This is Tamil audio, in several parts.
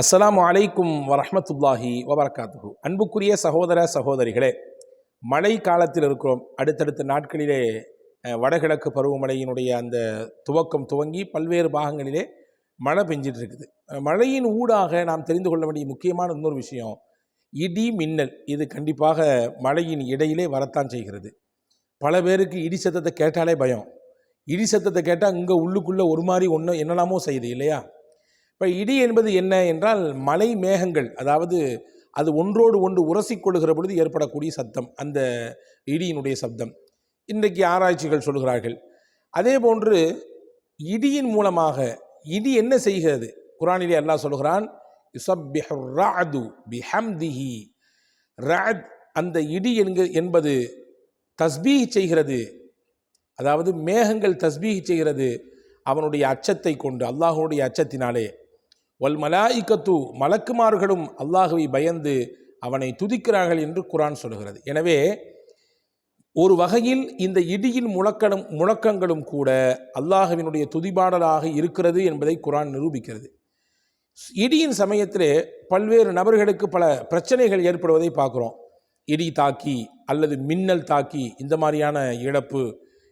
அஸ்லாம் அலைக்கும் வரமத்துல்லாஹி வபரகாத்துஹு. அன்புக்குரிய சகோதர சகோதரிகளே மழை காலத்தில் இருக்கிறோம். அடுத்தடுத்த நாட்களிலே வடகிழக்கு பருவமழையினுடைய அந்த துவக்கம் துவங்கி பல்வேறு பாகங்களிலே மழை பெஞ்சிட்டு இருக்குது மழையின் ஊடாக நாம் தெரிந்து கொள்ள வேண்டிய முக்கியமான இன்னொரு விஷயம் இடி மின்னல். இது கண்டிப்பாக மழையின் இடையிலே வரத்தான் செய்கிறது. பல பேருக்கு இடி சத்தத்தை கேட்டாலே பயம். இடி சத்தத்தை கேட்டால் இங்கே உள்ளுக்குள்ளே ஒரு மாதிரி ஒன்று என்னெல்லாமோ செய்யுது இல்லையா? இப்போ இடி என்பது என்ன என்றால் மலை மேகங்கள். அதாவது அது ஒன்றோடு ஒன்று உரசிக்கொள்ளுகிற பொழுது ஏற்படக்கூடிய சத்தம். அந்த இடியினுடைய சப்தம். இன்றைக்கு ஆராய்ச்சிகள் சொல்கிறார்கள். அதே போன்று இடியின் மூலமாக இடி என்ன செய்கிறது? குரானிலே அல்லாஹ் சொல்கிறான் பிஹம்திஹி. ராத் அந்த இடி என்க என்பது தஸ்பீ செய்கிறது. அதாவது மேகங்கள் தஸ்பீ செய்கிறது. அவனுடைய அச்சத்தை கொண்டு அல்லாஹுடைய அச்சத்தினாலே. வல் மலாயிக்கத்து மலக்குமார்களும் அல்லாஹுவை பயந்து அவனை துதிக்கிறார்கள் என்று குரான் சொல்கிறது எனவே ஒரு வகையில் இந்த இடியின் முழக்கணும் முழக்கங்களும் கூட அல்லாஹுவினுடைய துதிபாடலாக இருக்கிறது என்பதை குரான் நிரூபிக்கிறது. இடியின் சமயத்திலே பல்வேறு நபர்களுக்கு பல பிரச்சனைகள் ஏற்படுவதை பார்க்குறோம். இடி தாக்கி அல்லது மின்னல் தாக்கி இந்த மாதிரியான இழப்பு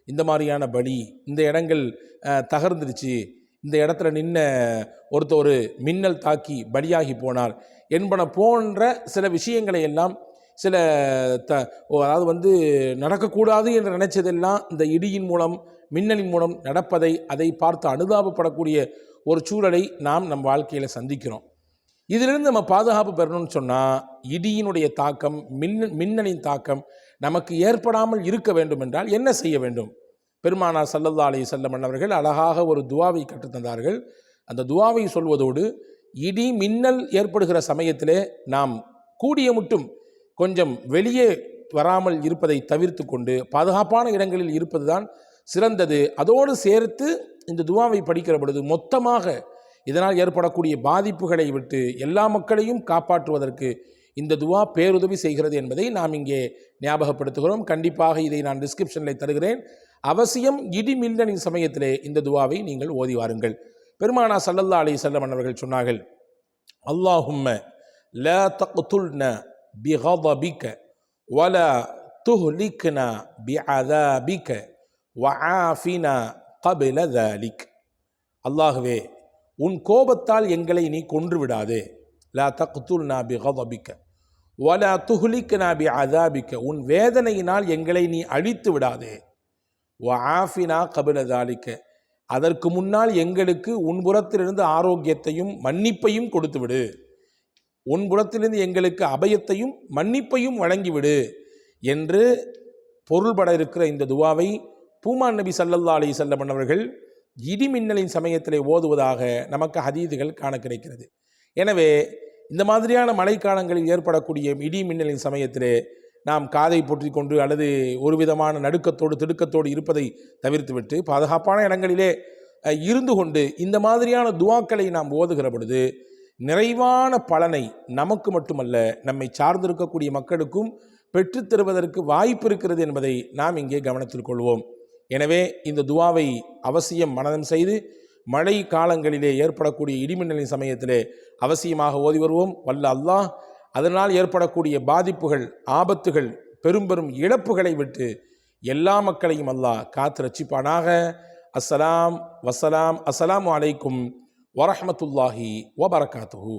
இந்த மாதிரியான பலி இந்த இடங்கள் தகர்ந்துருச்சு இந்த இடத்துல நின்ன ஒருத்த ஒரு மின்னல் தாக்கி பலியாகி போனார் என்பன போன்ற சில விஷயங்களை எல்லாம் சில த ஓ, அதாவது வந்து நடக்கக்கூடாது என்று நினைச்சதெல்லாம் இந்த இடியின் மூலம் மின்னலின் மூலம் நடப்பதை அதை பார்த்து அனுதாபப்படக்கூடிய ஒரு சூழலை நாம் நம் வாழ்க்கையில் சந்திக்கிறோம். இதிலிருந்து நம்ம பாதுகாப்பு பெறணும்னு சொன்னால் இடியினுடைய தாக்கம் மின் மின்னலின் தாக்கம் நமக்கு ஏற்படாமல் இருக்க வேண்டும் என்றால் என்ன செய்ய வேண்டும்? பெருமானார் சல்லல்லா அலி செல்லம் அவர்கள் அழகாக ஒரு துவாவை கற்றுத்தந்தார்கள் அந்த துவாவை சொல்வதோடு இடி மின்னல் ஏற்படுகிற சமயத்திலே நாம் கூடிய மட்டும் கொஞ்சம் வெளியே வராமல் இருப்பதை தவிர்த்து கொண்டு பாதுகாப்பான இடங்களில் இருப்பதுதான் சிறந்தது. அதோடு சேர்த்து இந்த துவாவை படிக்கிற பொழுது மொத்தமாக இதனால் ஏற்படக்கூடிய பாதிப்புகளை விட்டு எல்லா மக்களையும் காப்பாற்றுவதற்கு இந்த துவா பேருதவி செய்கிறது என்பதை நாம் இங்கே ஞாபகப்படுத்துகிறோம். கண்டிப்பாக இதை நான் டிஸ்கிரிப்ஷனில் தருகிறேன். அவசியம் இடி மின்னலின் சமயத்திலே இந்த துவாவை நீங்கள் ஓதி வாருங்கள். பெருமானா சல்லல்லா அலி செல்லம் அவர்கள் சொன்னார்கள் அல்லாஹும்ம ல தக்துல்ன பிகதபிக்க வல துஹ்லிக்ன பிஅதாபிக்க வஆஃபினா கபில தாலிக் அல்லாஹுவே உன் கோபத்தால் எங்களை நீ கொன்று விடாதே லா தக்துல் நாபி கதபிக்க ஒலா துஹ்லிக் நாபி அதாபிக்க உன் வேதனையினால் எங்களை நீ அழித்து விடாதே ஆஃபினா கபில தாலிக்க. அதற்கு முன்னால் எங்களுக்கு உன் புறத்திலிருந்து ஆரோக்கியத்தையும் மன்னிப்பையும் கொடுத்துவிடு. உன் புறத்திலிருந்து எங்களுக்கு அபயத்தையும் மன்னிப்பையும் வழங்கிவிடு என்று பொருள்பட இருக்கிற இந்த துவாவை பூமான் நபி சல்லல்லா அலி செல்லம் அவர்கள் இடிமின்னலின் சமயத்திலே ஓதுவதாக நமக்கு ஹதீதுகள் காண கிடைக்கிறது. எனவே இந்த மாதிரியான மழைக்காலங்களில் ஏற்படக்கூடிய இடி மின்னலின் சமயத்திலே நாம் காதை பொற்றி கொண்டு அல்லது ஒரு விதமான நடுக்கத்தோடு திடுக்கத்தோடு இருப்பதை தவிர்த்துவிட்டு பாதுகாப்பான இடங்களிலே இருந்து கொண்டு இந்த மாதிரியான துவாக்களை நாம் ஓதுகிற பொழுது நிறைவான பலனை நமக்கு மட்டுமல்ல நம்மை சார்ந்திருக்கக்கூடிய மக்களுக்கும் பெற்றுத்தருவதற்கு வாய்ப்பு இருக்கிறது என்பதை நாம் இங்கே கவனத்தில் கொள்வோம். எனவே இந்த துவாவை அவசியம் மனதம் செய்து மழை காலங்களிலே ஏற்படக்கூடிய இடிமின்னலின் சமயத்திலே அவசியமாக ஓதி வருவோம். வல்ல அல்லாஹ் அதனால் ஏற்படக்கூடிய பாதிப்புகள் ஆபத்துகள் பெரும் பெரும் இழப்புகளை விட்டு எல்லா மக்களையும் அல்லாஹ் காத்து ரச்சிப்பானாக அஸ்ஸலாம் வசலாம் அஸ்ஸலாமு வலைக்கும் வரஹ்மத்துல்லாஹி வபரகாத்துஹு.